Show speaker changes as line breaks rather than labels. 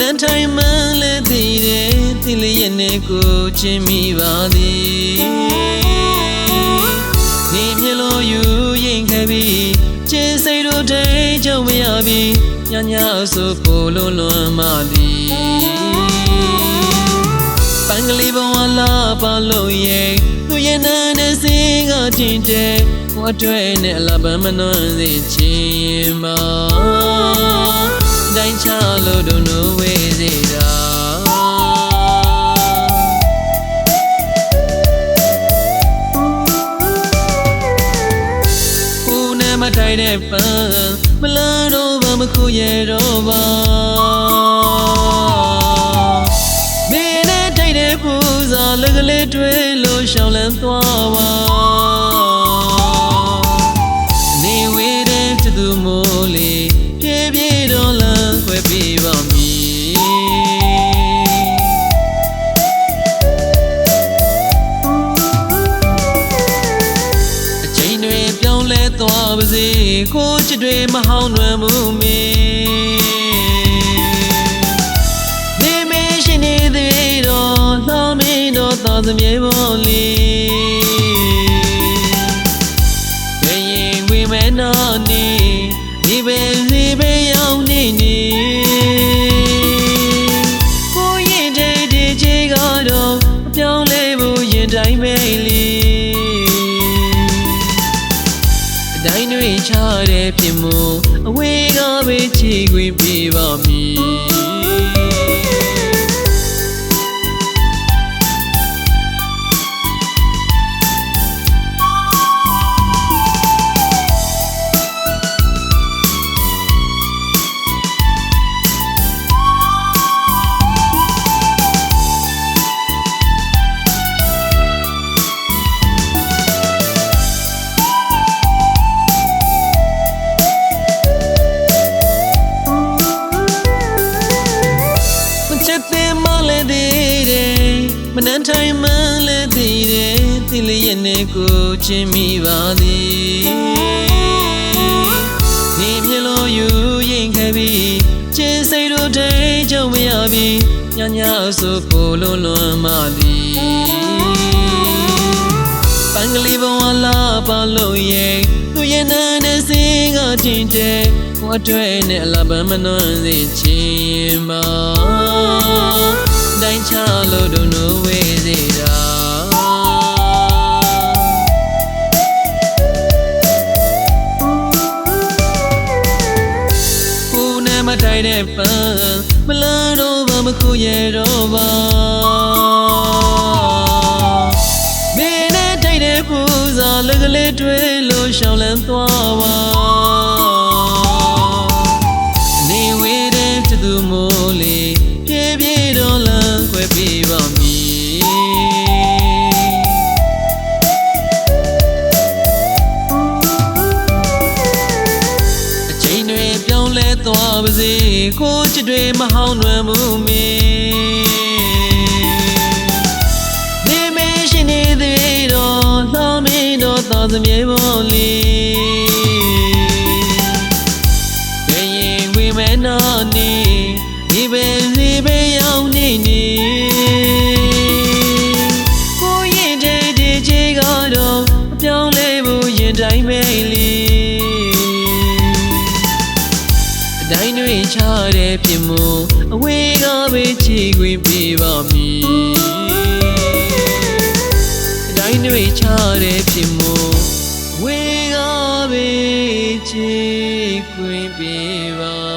နှမ်းတိုင်းမှလဲသေးတယ်ဒီလေးရဲ့နဲ့ကိုချင်းမိပါသည်နေမြလို့ယူရင်ခဲ့ပြီးချစ်စိတ်တို့ထိန်ချုပ်မရပြီးညညဆိုပိုလုံးလွန်မှသည်ပန်းကလေးဘဝလာပါလို့ရဲ့သူရဲ့နာနဲ့စင်းကတင်တဲ့ကိုအတွေ့နဲ့အလပမနှွမ်းစေချင်ပါ တိုင်းချလို့တို့နိုးဝေးစေတာဦးနဲ့မထိုင်တဲ့ပန်းမလန်းတော့ဘာမခုရဲ့တော့ပါမင်းနဲ့ထိုင်တဲ့ပူစာလကလေးတွေးလို့ရှောင်းလန်းသွားပါ တွေပြောင်းလဲသွားပါစေကိုချစ်တွေမဟောင်းနှံမှုမီနေမရှိနေသေးတော့လောင်းမင်းတော့သာသမြေပေါ်လီဘယ်ရင်ဝင်မဲနာနေဒီပဲစီပဲရောက်နေနေကိုရင်တဲ့ဒီချေကတော့အပြောင်းလဲဖို့ရင်တိုင်းပဲလီ ချတဲ့ပြင်မအဝေးကပဲချီခွေပြပါမည် မနှမ်းတိုင်းမှလဲသေးတယ်ဒီလေးရဲ့နဲ့ကိုချင်းမိပါသည်နေမြလို့ယူရင်ခဲ့ပြီးချစ်စိတ်တို့ထိန်ချုပ်မရပြီးညညဆိုပိုလုံးလွန်မှသည်ပန်းကလေးဘဝလာပါလို့ရဲ့သူရဲ့နာနဲ့စင်းကတင်တဲ့ကိုအတွေ့နဲ့အလပမနှွမ်းစေချင်ပါတိုင်းချလို့တို့ တဲ့ပန်းမလန်းတော့ဘာမခုရဲ့တော့ပါမင်းနဲ့ထိုက်တဲ့ပူစာလကလေးတွေးလို့ရှောင်းလန်းသွား ကိုချစ်တွေမဟောင်းနှံမှုမီနေမရှိနေသေးတော့လောင်းမင်းတော့သာသမြေပေါ်လီ ချတဲ့ပြင်မအဝေးကပဲချီခွေပြပါမည်အတိုင်းတွေချတဲ့ဖြစ်မို့ဝေကပဲချေခွင်ပေးပါ